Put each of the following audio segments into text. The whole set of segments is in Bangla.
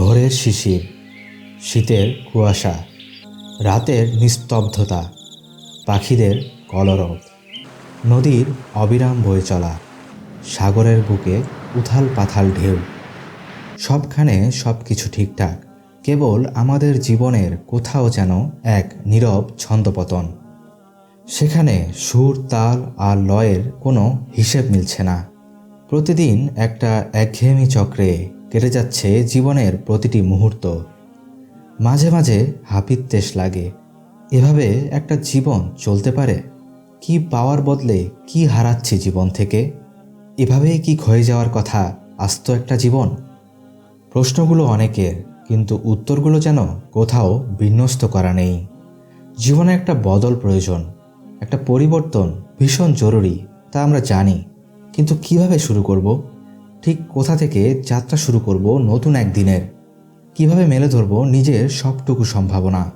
ভোরের শিশির, শীতের কুয়াশা, রাতের নিস্তব্ধতা, পাখিদের কলরব। নদীর অবিরাম বয়ে চলা, সাগরের বুকে উথাল পাথাল ঢেউ। সবখানে সব কিছু ঠিকঠাক, কেবল আমাদের জীবনের কোথাও যেন এক নীরব ছন্দপতন। সেখানে সুর, তাল আর লয়ের কোনো হিসেব মিলছে না। প্রতিদিন একটা একঘেয়েমি চক্রে কেটে যাচ্ছে জীবনের প্রতিটি মুহূর্ত। মাঝে মাঝে হাপিত্তেশ লাগে। এভাবে একটা জীবন চলতে পারে? কি পাওয়ার বদলে কি হারাচ্ছি জীবন থেকে? এভাবেই কি ক্ষয়ে যাওয়ার কথা আস্ত একটা জীবন? প্রশ্নগুলো অনেকের, কিন্তু উত্তরগুলো যেন কোথাও বিন্যস্ত করা নেই। জীবনে একটা বদল প্রয়োজন, একটা পরিবর্তন ভীষণ জরুরি, তা আমরা জানি। কিন্তু কীভাবে শুরু করব? ঠিক কোথা থেকে যাত্রা শুরু করব নতুন একদিনের কীভাবে মেলে ধরব নিজের সবটুকু সম্ভাবনা?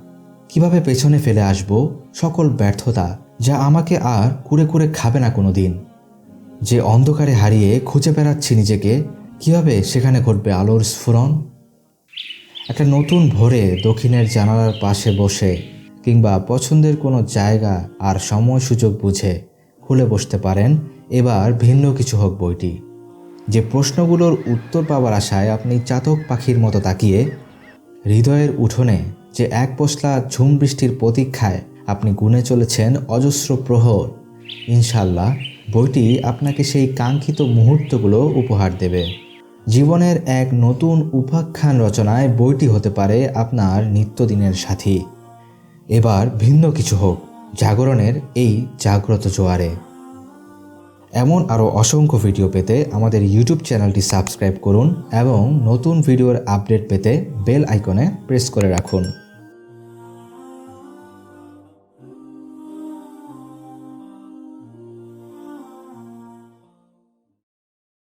কীভাবে পেছনে ফেলে আসব সকল ব্যর্থতা যা আমাকে আর কুড়ে কুড়ে খাবে না কোনো দিন যে অন্ধকারে হারিয়ে খুঁজে বেড়াচ্ছি নিজেকে, কীভাবে সেখানে ঘটবে আলোর স্ফুরণ? একটা নতুন ভোরে দক্ষিণের জানালার পাশে বসে কিংবা পছন্দের কোনো জায়গা আর সময় সুযোগ বুঝে খুলে বসতে পারেন এবার ভিন্ন কিছু হোক বইটি। যে প্রশ্নগুলোর উত্তর পাওয়ার আশায় আপনি চাতক পাখির মতো তাকিয়ে হৃদয়ের উঠোনে যে এক পশলা ঝুম বৃষ্টির প্রতীক্ষায় আপনি গুনে চলেছেন অজস্র প্রহর ইনশাল্লাহ বইটি আপনাকে সেই কাঙ্ক্ষিত মুহূর্তগুলো উপহার দেবে। জীবনের এক নতুন উপাখ্যান রচনায় বইটি হতে পারে আপনার নিত্যদিনের সাথী। এবার ভিন্ন কিছু হোক, জাগরণের এই জাগ্রত জোয়ারে। এমন আরও অসংখ্য ভিডিও পেতে আমাদের ইউটিউব চ্যানেলটি সাবস্ক্রাইব করুন এবং নতুন ভিডিওর আপডেট পেতে বেল আইকনে প্রেস করে রাখুন।